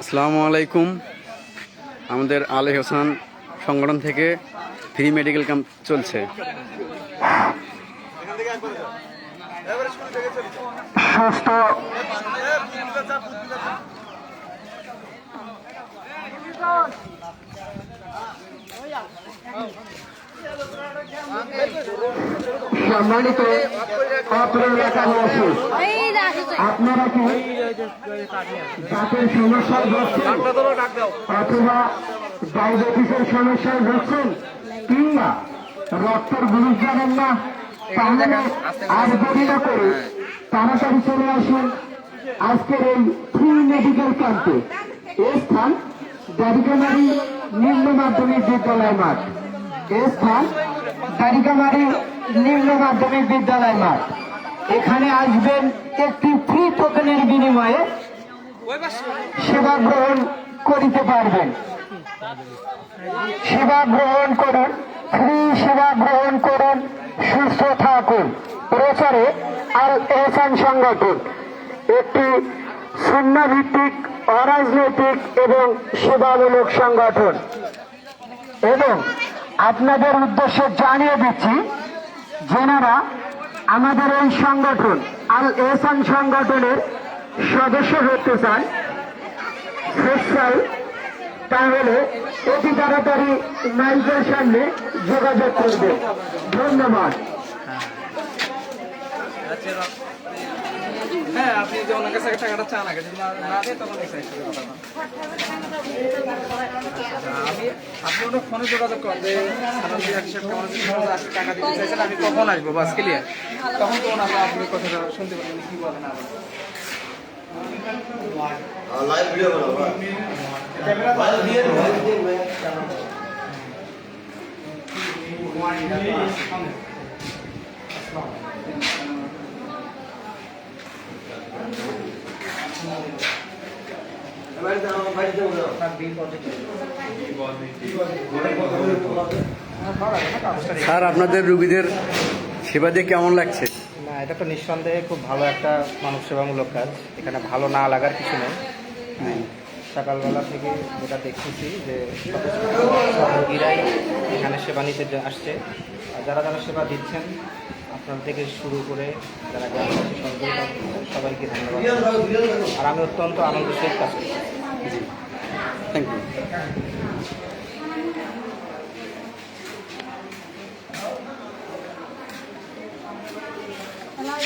আসসালামু আলাইকুম। আমাদের আলে হোসেন সংগঠন থেকে ফ্রি মেডিকেল ক্যাম্প চলছে। সুস্থ। সম্মানিত অত্র এলাকাবাসী আপনারা কি দাঁতের সমস্যায় ভুগছেন? অথবা ডায়াবেটিসের সমস্যায় ভুগছেন? কিংবা রক্তের গ্রুপ জানেন না? তাহলে আর দেরি না করে তাড়াতাড়ি চলে আসুন। আজকের এই ফ্রি মেডিকেল ক্যাম্পে। এই স্থান দারিকামারি নিম্ন মাধ্যমিক বিদ্যালয় মাঠ। এই স্থান দারিকামারি নিম্ন মাধ্যমিক বিদ্যালয় মাঠ। এখানে আসবেন একটি ফ্রি টোকেনের বিনিময়ে সেবা গ্রহণ করিতে পারবেন। সেবা গ্রহণ করুন ফ্রি সেবা গ্রহণ করুন, সুস্থ থাকুন। প্রচারে আর এহসান সংগঠন, একটি শূন্য ভিত্তিক অরাজনৈতিক এবং সেবামূলক সংগঠন। এবং আপনাদের উদ্দেশ্যে জানিয়ে দিচ্ছি, যেনারা আমাদের এই সংগঠন, আল এসান সংগঠনের সদস্য হতে চান, স্বেচ্ছায় তাহলে অতি তাড়াতাড়ি মাইকের সামনে যোগাযোগ করবে। ধন্যবাদ। হ্যাঁ আপনি যে ওনার কাছে টাকাটা চান আগে যদি না দেয় তখন এক্সাইজ আমি আপনি ওটা ফোনে যোগাযোগ করেন যে সাধারণ হিসেবে কেমন আছে, টাকা দিতে চাইছেন আমি কখন আসব বাস ক্লিয়ার তখন তো ওনারা আপনি কথাটা শুনতে পারবেন কি বলেন বলেন। লাইভ ভিডিও বানাবো। লাইভ দিয়ে স্যার আপনাদের রুগীদের সেবা দিয়ে কেমন লাগছে? না এটা তো নিঃসন্দেহে খুব ভালো একটা মানব সেবামূলক কাজ। এখানে ভালো না লাগার কিছু নেই। সকালবেলা থেকে যেটা দেখতেছি যে সব রোগীরাই এখানে সেবা নিতে আসছে। আর যারা যারা সেবা দিচ্ছেন আপনার থেকে শুরু করে যারা গ্রামবাসী সবাইকে ধন্যবাদ। আর আমি অত্যন্ত আনন্দের সহিত কাজ করছি। থ্যাংক ইউ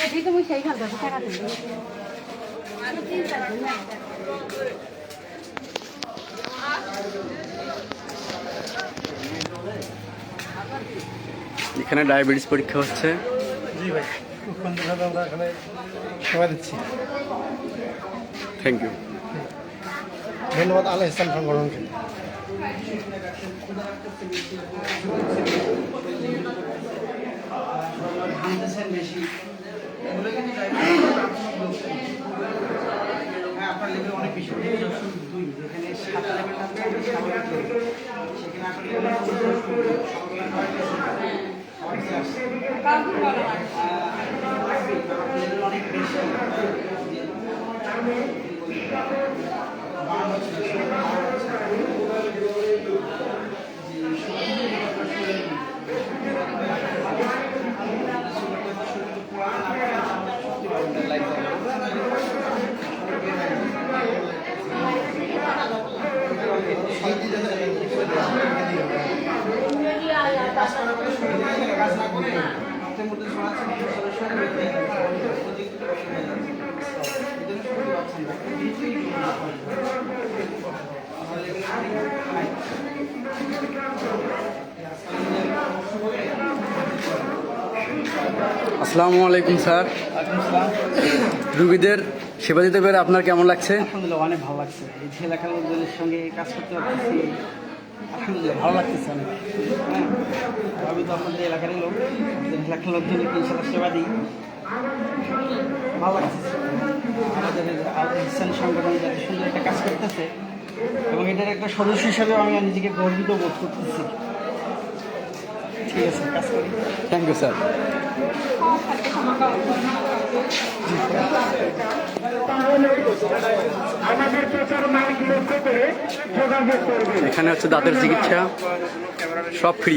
এটি তুমি সেই টাকা দিবি এখানে ডায়াবেটিস পরীক্ষা হচ্ছে। জি ভাই। খুব সুন্দরভাবে আমরা এখানে সেবা দিচ্ছি। থ্যাংক ইউ ধন্যবাদ আল ইসলাম সংগঠনকে। হ্যাঁ আপনার লেভেল অনেক বেশি দুই যেখানে সাত লেভেল সেখানে আসলে অনেক বেশি আসসালামু আলাইকুম, স্যার। রুগীদের সেবা দিতে পেরে আপনার কেমন লাগছে? আলহামদুলিল্লাহ, অনেক ভালো লাগছে। এই সঙ্গে কাজ করতে পারতেছি। আলহামদুলিল্লাহ ভালো লাগতেছে অনেক। হ্যাঁ আমি তো আপনাদের এলাকারই লোক আপনাদের এলাকার লোকজনকে ইনশাল্লাহ সেবা দিই। ভালো লাগতেছে। আমাদের ইহসান সংগঠন যাতে সুন্দর একটা কাজ করতেছে এবং এটার একটা সদস্য হিসাবে আমি নিজেকে গর্বিত বোধ করতেছি। ঠিক আছে কাজ করি। থ্যাংক ইউ স্যার আমাদের প্রচার মাইক লক্ষ্য করে যোগাযোগ করবেন এখানে হচ্ছে দাঁতের চিকিৎসা সব ফ্রি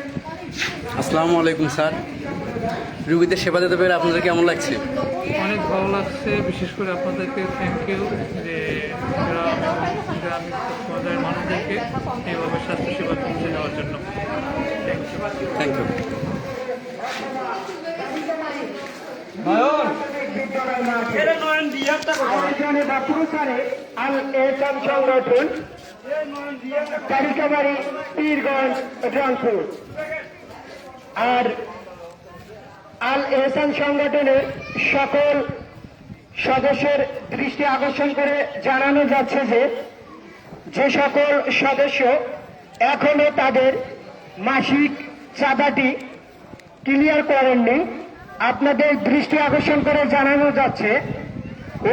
আসসালামু আলাইকুম স্যার। রুগীদের সেবা দিতে পেরে আপনাদের কেমন লাগছে? অনেক ভালো লাগছে বিশেষ করে আপনাদেরকে থ্যাংক ইউ যে গ্রাম গ্রামীণ পর্যায়ের মানুষদেরকে এইভাবে স্বাস্থ্যসেবা পৌঁছে দেওয়ার জন্য। থ্যাংক ইউ আল সংগঠন পীরগঞ্জ রংপুর। আর আল এহসান সংগঠনের সকল সদস্যের দৃষ্টি আকর্ষণ করে জানানো যাচ্ছে যে যে সকল সদস্য এখনও তাদের মাসিক চাঁদাটি ক্লিয়ার করেননি। আপনাদের দৃষ্টি আকর্ষণ করে জানানো যাচ্ছে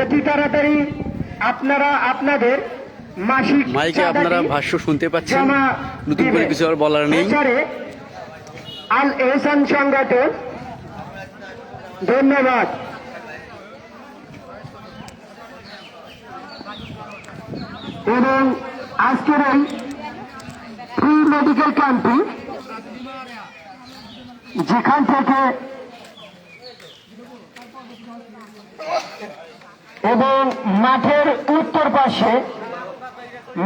অতি তাড়াতাড়ি আপনারা আপনাদের মাসিক মাইকে আপনারা ভাষ্য শুনতে পাচ্ছেন। নতুন করে কিছু আর বলার নেই। আল এহসান সংগঠন। ধন্যবাদ। এবং আজকের এই ফ্রি মেডিকেল ক্যাম্পে যেখান থেকে এবং মাঠের উত্তর পাশে,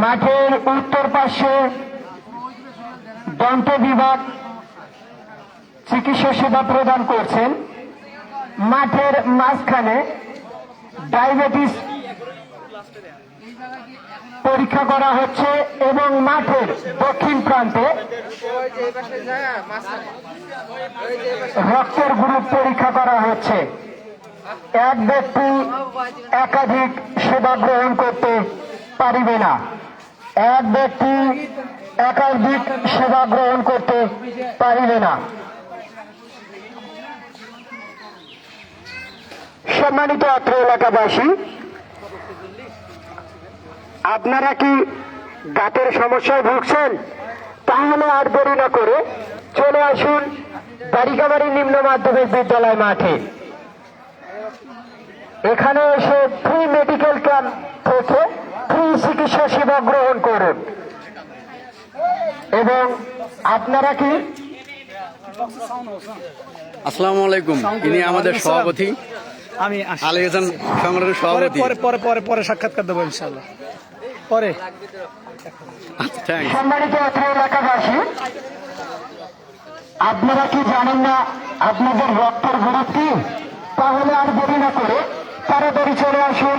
মাঠের উত্তর পাশে দন্ত বিভাগ চিকিৎসা সেবা প্রদান করছেন। মাঠের মাঝখানে ডায়াবেটিস পরীক্ষা করা হচ্ছে এবং মাঠের দক্ষিণ প্রান্তে রক্তের গ্রুপ পরীক্ষা করা হচ্ছে। এক ব্যক্তি একাধিক সেবা গ্রহণ করতে পারিবে না। এক ব্যক্তি একাধিক সেবা গ্রহণ করতে পারিবে না। সম্মানিত অত্র এলাকাবাসী আপনারা কি দাঁতের সমস্যায় ভুগছেন? তাহলে আর দেরি না করে চলে আসুন বাড়িকাবাড়ি নিম্ন মাধ্যমিক বিদ্যালয় মাঠে। এখানে এসে ফ্রি মেডিকেল ক্যাম্প থেকে ফ্রি চিকিৎসা সেবা গ্রহণ করুন। এবং আপনারা কি আসসালামু আলাইকুম। ইনি আমাদের সভাপতি। আমি আসি। আলী হাসান সংগঠনের পরে সভাপতি। পরে পরে পরে পরে সাক্ষাৎকার দেবো ইনশাল্লাহ পরে। আচ্ছা সম্মানিত অত্র এলাকাবাসী আপনারা কি জানেন না আপনাদের রক্তের গুরুত্ব কি তাহলে আর দেরি না করে তারা তাড়াতাড়ি চলে আসুন।